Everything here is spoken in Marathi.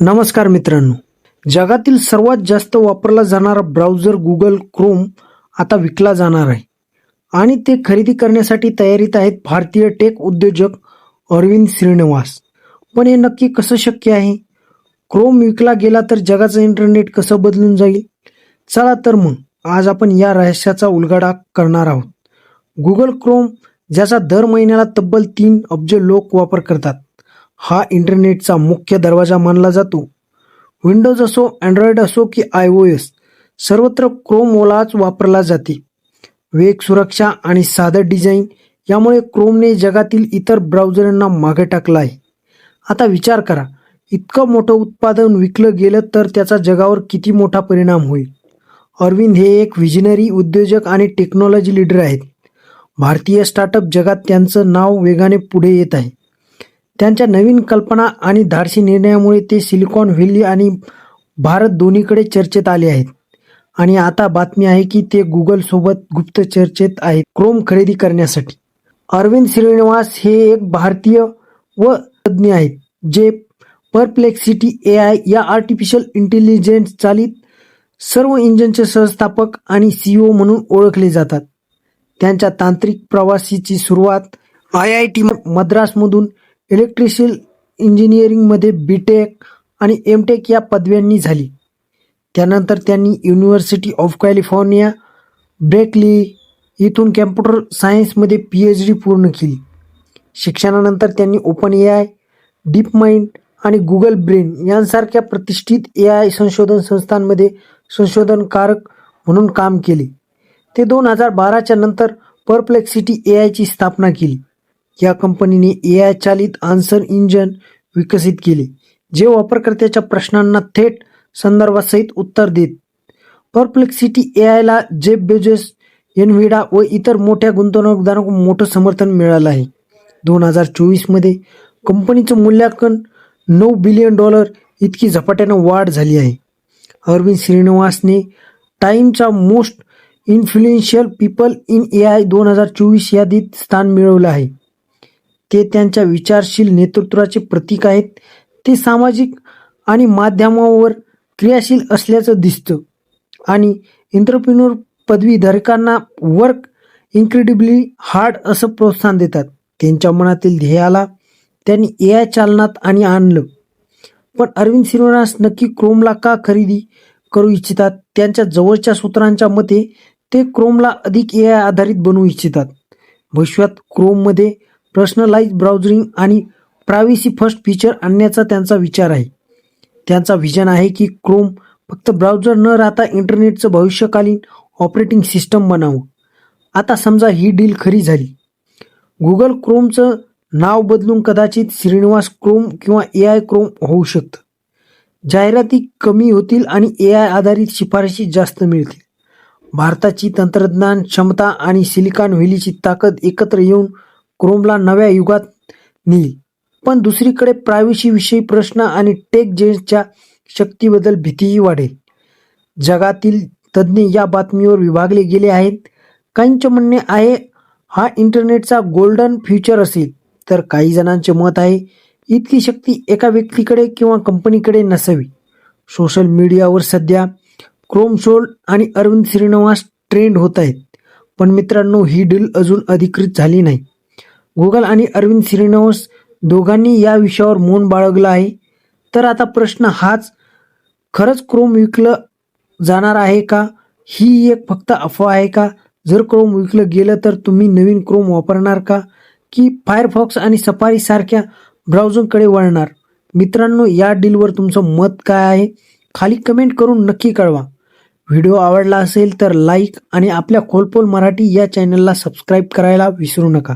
नमस्कार मित्रांनो. जगातील सर्वात जास्त वापरला जाणारा ब्राउझर गुगल क्रोम आता विकला जाणार आहे. आणि ते खरेदी करण्यासाठी तयारीत आहेत भारतीय टेक उद्योजक अरविंद श्रीनिवास. पण हे नक्की कसं शक्य आहे? क्रोम विकला गेला तर जगाचं इंटरनेट कसं बदलून जाईल? चला तर मग आज आपण या रहस्याचा उलगडा करणार आहोत. गुगल क्रोम ज्याचा दर महिन्याला तब्बल तीन अब्ज लोक वापर करतात. हा इंटरनेटचा मुख्य दरवाजा मानला जातो. विंडोज असो अँड्रॉइड असो की आय ओ एस सर्वत्र क्रोम ओलाच वापरला जाते. वेग सुरक्षा आणि साधं डिझाईन यामुळे क्रोमने जगातील इतर ब्राउझरांना मागे टाकलं आहे. आता विचार करा इतकं मोठं उत्पादन विकलं गेलं तर त्याचा जगावर किती मोठा परिणाम होईल? अरविंद हे एक विजनरी उद्योजक आणि टेक्नॉलॉजी लीडर आहेत. भारतीय स्टार्टअप जगात त्यांचं नाव वेगाने पुढे येत आहे. त्यांच्या नवीन कल्पना आणि धाडसी निर्णयामुळे ते सिलिकॉन व्हॅली आणि भारत दोन्हीकडे चर्चेत आले आहेत. आणि आता बातमी आहे की ते गुगल सोबत गुप्त चर्चेत आहेत क्रोम खरेदी करण्यासाठी. अरविंद श्रीनिवास हे एक भारतीय व तज्ज्ञ आहेत जे परप्लेक्सिटी ए आय या आर्टिफिशियल इंटेलिजन्स चालित सर्व इंजिनचे संस्थापक आणि सीईओ म्हणून ओळखले जातात. त्यांच्या तांत्रिक प्रवासीची सुरुवात आय आय टी मद्रासमधून इलेक्ट्रिशियल इंजिनिअरिंगमध्ये बी टेक आणि एम टेक या पदव्यांनी झाली. त्यानंतर त्यांनी युनिव्हर्सिटी ऑफ कॅलिफोर्निया ब्रेकली इथून कॅम्प्युटर सायन्समध्ये पी एच डी पूर्ण केली. शिक्षणानंतर त्यांनी open A I deep mind आणि गुगल ब्रेन यांसारख्या प्रतिष्ठित ए आय संशोधन संस्थांमध्ये संशोधनकारक म्हणून काम केले. ते दोन हजार बाराच्या नंतर परप्लेक्सिटी ए आयची स्थापना केली. या कंपनीने ए आय चालित आन्सर इंजन विकसित केले जे वापरकर्त्याच्या प्रश्नांना थेट संदर्भासहित उत्तर देत. परप्लेक्सिटी ए आयला जेब बेजेस एनव्हिडा व इतर मोठ्या गुंतवणूकदारांकडून मोठं समर्थन मिळालं आहे. दोन हजार चोवीसमध्ये कंपनीचं मूल्यांकन नऊ बिलियन डॉलर इतकी झपाट्यानं वाढ झाली आहे. अरविंद श्रीनिवासने टाईमचा most influential people in A I दोन हजार चोवीस यादीत स्थान मिळवलं आहे. ते त्यांच्या विचारशील नेतृत्वाचे प्रतीक आहेत. ते सामाजिक आणि माध्यमावर क्रियाशील असल्याचं दिसतं. आणि इंटरप्रिन्युअर पदवीधारकांना वर्क इन्क्रेडिबली हार्ड असं प्रोत्साहन देतात. त्यांच्या मनातील ध्येयाला त्यांनी ए आय चालनात आणि आणलं. पण अरविंद श्रीनिवास नक्की क्रोमला का खरेदी करू इच्छितात? त्यांच्या जवळच्या सूत्रांच्या मते ते क्रोमला अधिक ए आय आधारित बनवू इच्छितात. भविष्यात क्रोममध्ये पर्सनलाइज ब्राउझरिंग आणि प्रायव्हसी फर्स्ट फीचर आणण्याचा त्यांचा विचार आहे. त्यांचा विजन आहे की क्रोम फक्त ब्राउझर न राहता इंटरनेटचं भविष्यकालीन ऑपरेटिंग सिस्टम बनावं. आता समजा ही डील खरी झाली. गुगल क्रोमचं नाव बदलून कदाचित श्रीनिवास क्रोम किंवा ए आय क्रोम होऊ शकतं. जाहिराती कमी होतील आणि ए आय आधारित शिफारशी जास्त मिळतील. भारताची तंत्रज्ञान क्षमता आणि सिलिकॉन व्हॅलीची ताकद एकत्र येऊन क्रोमला नव्या युगात नेईल. पण दुसरीकडे प्रायव्हसी विषयी प्रश्न आणि टेक जेन्सच्या शक्तीबद्दल भीतीही वाढेल. जगातील तज्ज्ञ या बातमीवर विभागले गेले आहेत. काहींचे म्हणणे आहे हा इंटरनेटचा गोल्डन फ्युचर असेल. तर काही जणांचे मत आहे इतकी शक्ती एका व्यक्तीकडे किंवा कंपनीकडे नसावी. सोशल मीडियावर सध्या क्रोम शोल आणि अरविंद श्रीनिवास ट्रेंड होत आहेत. पण मित्रांनो ही डील अजून अधिकृत झाली नाही. गुगल आणि अरविंद श्रीनिवास दोघांनी या विषयावर मौन बाळगलं आहे. तर आता प्रश्न हाच खरंच क्रोम विकलं जाणार आहे का? ही एक फक्त अफवा आहे का? जर क्रोम विकलं गेलं तर तुम्ही नवीन क्रोम वापरणार का? की फायरफॉक्स आणि सफारी सारख्या ब्राउझरकडे वळणार? मित्रांनो या डीलवर तुमचं मत काय आहे? खाली कमेंट करून नक्की कळवा. व्हिडिओ आवडला असेल तर लाईक आणि आपल्या खोलपोल मराठी या चॅनलला सबस्क्राईब करायला विसरू नका.